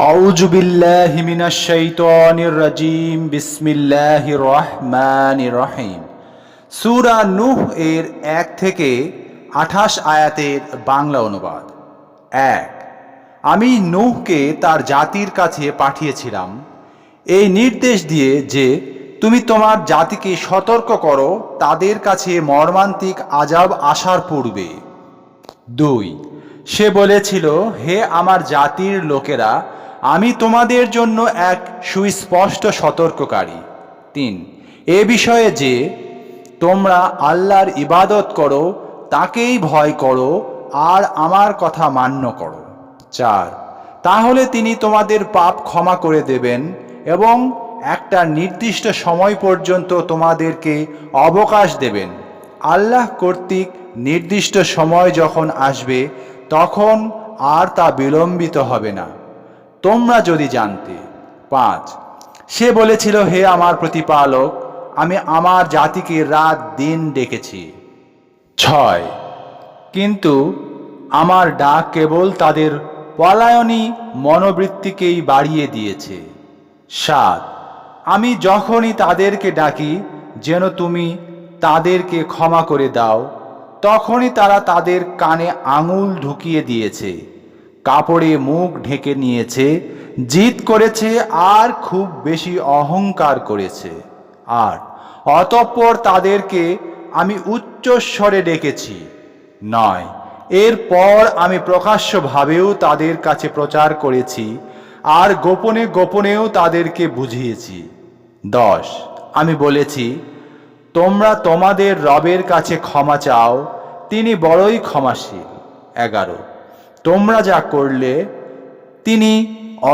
أعوذ بالله من الشيطان الرجيم بسم الله الرحمن الرحيم সূরা নূহ এর এক থেকে আঠাশ আয়াতের বাংলা অনুবাদ এক আমি নূহকে তার জাতির কাছে পাঠিয়েছিলাম এই নির্দেশ দিয়ে যে তুমি তোমার জাতিকে সতর্ক করো তাদের কাছে মর্মান্তিক আজাব আসার পূর্বে দুই সে বলেছিল হে আমার জাতির লোকেরা আমি তোমাদের জন্য এক সুস্পষ্ট সতর্ককারী। তিন, এ বিষয়ে যে তোমরা আল্লাহর ইবাদত করো, তাকেই ভয় করো আর আমার কথা মান্য করো। চার, তাহলে তিনি তোমাদের পাপ ক্ষমা করে দেবেন এবং একটা নির্দিষ্ট সময় পর্যন্ত তোমাদেরকে অবকাশ দেবেন। আল্লাহ কর্তৃক নির্দিষ্ট সময় যখন আসবে, তখন আর তা বিলম্বিত হবে না। তোমরা যদি জানতে, পাঁচ, সে বলেছিল, হে আমার প্রতিপালক, আমি আমার জাতিকে রাত দিন ডেকেছি। ছয়, কিন্তু আমার ডাক কেবল তাদের পলায়নী মনোবৃত্তিকেই বাড়িয়ে দিয়েছে। সাত, আমি যখনই তাদেরকে ডাকি, যেন তুমি তাদেরকে ক্ষমা করে দাও, তখনই তারা তাদের কানে আঙুল ঢুকিয়ে দিয়েছে। কাপড়ে মুখ ঢেকে নিয়েছে, জিদ করেছে আর খুব বেশি অহংকার করেছে। আর, অতঃপর তাদেরকে আমি উচ্চস্বরে ডেকেছি। নয়, এরপর আমি প্রকাশ্যভাবেও তাদের কাছে প্রচার করেছি আর গোপনে গোপনেও তাদেরকে বুঝিয়েছি। দশ, আমি বলেছি, তোমরা তোমাদের রবের কাছে ক্ষমা চাও, তিনি বড়ই ক্ষমাশীল। এগারো তোমরা যা করলে, তিনি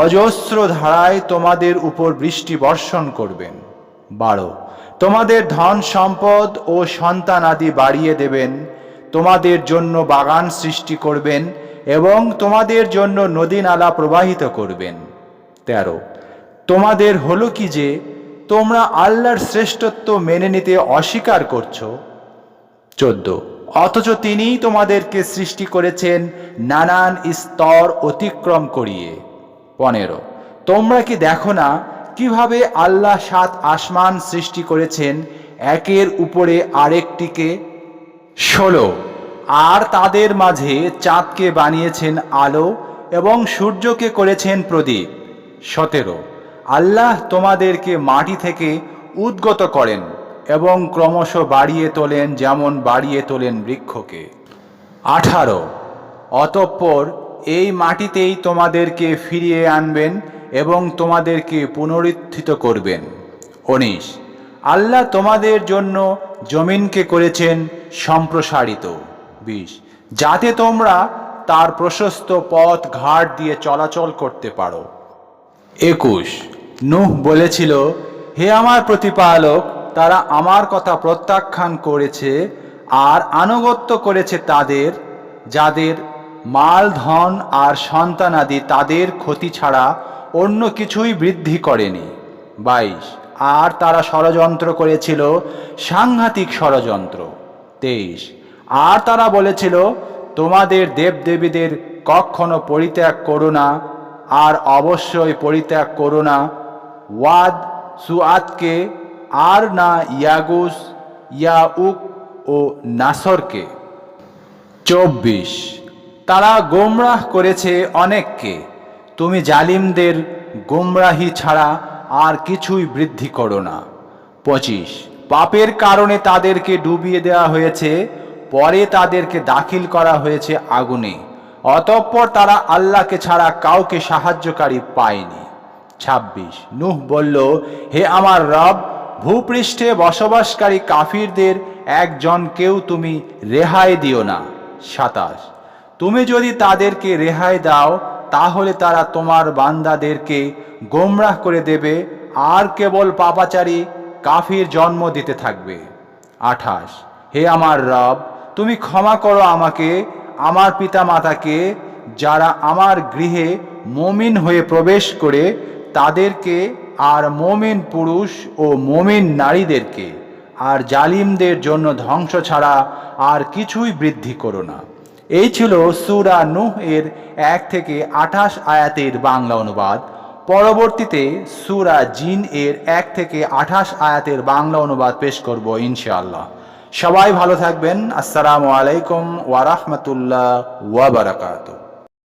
অজস্র ধারায় তোমাদের উপর বৃষ্টি বর্ষণ করবেন। বারো, তোমাদের ধন সম্পদ ও সন্তান আদি বাড়িয়ে দেবেন, তোমাদের জন্য বাগান সৃষ্টি করবেন এবং তোমাদের জন্য নদী নালা প্রবাহিত করবেন। তেরো, তোমাদের হলো কি যে, তোমরা আল্লাহর শ্রেষ্ঠত্ব মেনে নিতে অস্বীকার করছ। চোদ্দ অথচ তিনিই তোমাদেরকে সৃষ্টি করেছেন নানান স্তর অতিক্রম করিয়ে। পনেরো, তোমরা কি দেখো না কীভাবে আল্লাহ সাত আসমান সৃষ্টি করেছেন, একের উপরে আরেকটিকে? ষোলো, আর তাদের মাঝে চাঁদকে বানিয়েছেন আলো এবং সূর্যকে করেছেন প্রদীপ। সতেরো, আল্লাহ তোমাদেরকে মাটি থেকে উদ্গত করেন। এবং ক্রমশ বাড়িয়ে তোলেন যেমন বাড়িয়ে তোলেন বৃক্ষকে। আঠারো, অতঃপর এই মাটিতেই তোমাদেরকে ফিরিয়ে আনবেন এবং তোমাদেরকে পুনরুত্থিত করবেন। উনিশ, আল্লাহ তোমাদের জন্য জমিনকে করেছেন সম্প্রসারিত। বিশ, যাতে তোমরা তার প্রশস্ত পথ ঘাট দিয়ে চলাচল করতে পারো। একুশ, নুহ বলেছিল, হে আমার প্রতিপালক তারা আমার কথা প্রত্যাখ্যান করেছে আর আনুগত্য করেছে তাদের, যাদের মাল, ধন আর সন্তানাদি তাদের ক্ষতি ছাড়া অন্য কিছুই বৃদ্ধি করেনি। বাইশ, আর তারা ষড়যন্ত্র করেছিল, সাংঘাতিক ষড়যন্ত্র। তেইশ, আর তারা বলেছিল, তোমাদের দেবদেবীদের কখনো পরিত্যাগ করো না, আর অবশ্যই পরিত্যাগ করো না। ওয়াদ সুয়াদকে আর না ইয়াগুস, ইয়াউক ও নাসরকে। চব্বিশ। তারা গোমরাহ করেছে অনেককে। তুমি জালিমদের গোমরাহি ছাড়া আর কিছুই বৃদ্ধি করো না। পঁচিশ। পাপের কারণে তাদেরকে ডুবিয়ে দেওয়া হয়েছে, পরে তাদেরকে দাখিল করা হয়েছে আগুনে। অতঃপর তারা আল্লাহকে ছাড়া কাউকে সাহায্যকারী পায়নি। ছাব্বিশ। নুহ বলল, হে আমার রব ভূপৃষ্ঠে বসবাসকারী কাফিরদের একজনকেও তুমি রেহাই দিও না। সাতাশ। তুমি যদি তাদেরকে রেহাই দাও, তাহলে তারা তোমার বান্দাদেরকে গোমরাহ করে দেবে, আর কেবল পাপাচারী কাফির জন্ম দিতে থাকবে। আঠাশ। হে আমার রব, তুমি ক্ষমা করো আমাকে, আমার পিতা মাতাকে যারা আমার গৃহে মমিন হয়ে প্রবেশ করে তাদেরকে আর মোমেন পুরুষ ও মোমেন নারীদেরকে, আর জালিমদের জন্য ধ্বংস ছাড়া আর কিছুই বৃদ্ধি করো না। এই ছিল সুরা নুহ এর এক থেকে আঠাশ আয়াতের বাংলা অনুবাদ। পরবর্তীতে সুরা জিন এর এক থেকে আঠাশ আয়াতের বাংলা অনুবাদ পেশ করব ইনশাআল্লাহ। সবাই ভালো থাকবেন। আসসালামু আলাইকুম ওয়ারহমতুল্লাহ ওয়াবারাকাতুহ